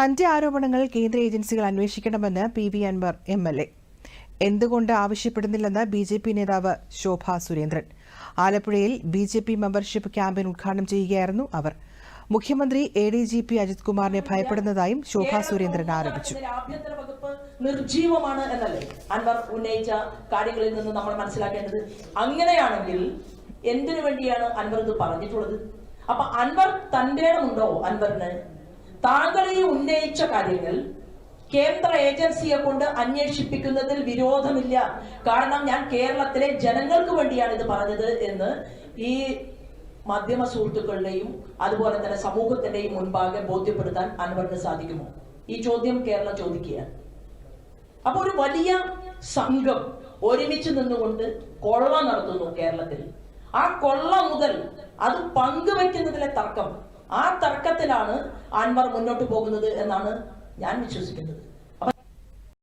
തന്റെ ആരോപണങ്ങൾ കേന്ദ്ര ഏജൻസികൾ അന്വേഷിക്കണമെന്ന് P V Anvar M L A. എന്തുകൊണ്ട് ആവശ്യപ്പെടുന്നില്ലെന്ന് ബി ജെ പി നേതാവ് ശോഭ സുരേന്ദ്രൻ. ആലപ്പുഴയിൽ B J P membership campaign ഉദ്ഘാടനം ചെയ്യുകയായിരുന്നു അവർ. മുഖ്യമന്ത്രി A D G P Ajith കുമാറിനെ ഭയപ്പെടുന്നതായും ശോഭാ സുരേന്ദ്രൻ ആരോപിച്ചു. ആഭ്യന്തര വകുപ്പ് നിർജീവമാണ് എന്നല്ലേ അൻവർ ഉന്നയിച്ച കാര്യങ്ങളിൽ നിന്ന് നമ്മൾ മനസ്സിലാക്കേണ്ടത്? അങ്ങനെയാണെങ്കിൽ എന്തിനു വേണ്ടിയാണ് അൻവർ ഇത് പറഞ്ഞിട്ടുള്ളത്? അപ്പൊ അൻവർ തന്റേടമുണ്ടോ അൻവറിന്? താങ്കൾ ഈ ഉന്നയിച്ച കാര്യങ്ങൾ കേന്ദ്ര ഏജൻസിയെ കൊണ്ട് അന്വേഷിപ്പിക്കുന്നതിൽ വിരോധമില്ല. കാരണം ഞാൻ കേരളത്തിലെ ജനങ്ങൾക്ക് വേണ്ടിയാണ് ഇത് പറഞ്ഞത് എന്ന് ഈ മാധ്യമ സുഹൃത്തുക്കളുടെയും അതുപോലെ തന്നെ സമൂഹത്തിന്റെയും മുൻപാകെ ബോധ്യപ്പെടുത്താൻ അൻവറിന് സാധിക്കുമോ? ഈ ചോദ്യം കേരളം ചോദിക്കുക അപ്പൊ ഒരു വലിയ സംഘം ഒരുമിച്ച് നിന്നുകൊണ്ട് കൊള്ള നടത്തുന്നു കേരളത്തിൽ. ആ കൊള്ള മുതൽ അത് പങ്കുവെക്കുന്നതിലെ തർക്കം ആ തർക്കത്തിലാണ് അൻവർ മുന്നോട്ട് പോകുന്നത് എന്നാണ് ഞാൻ വിശ്വസിക്കുന്നത്.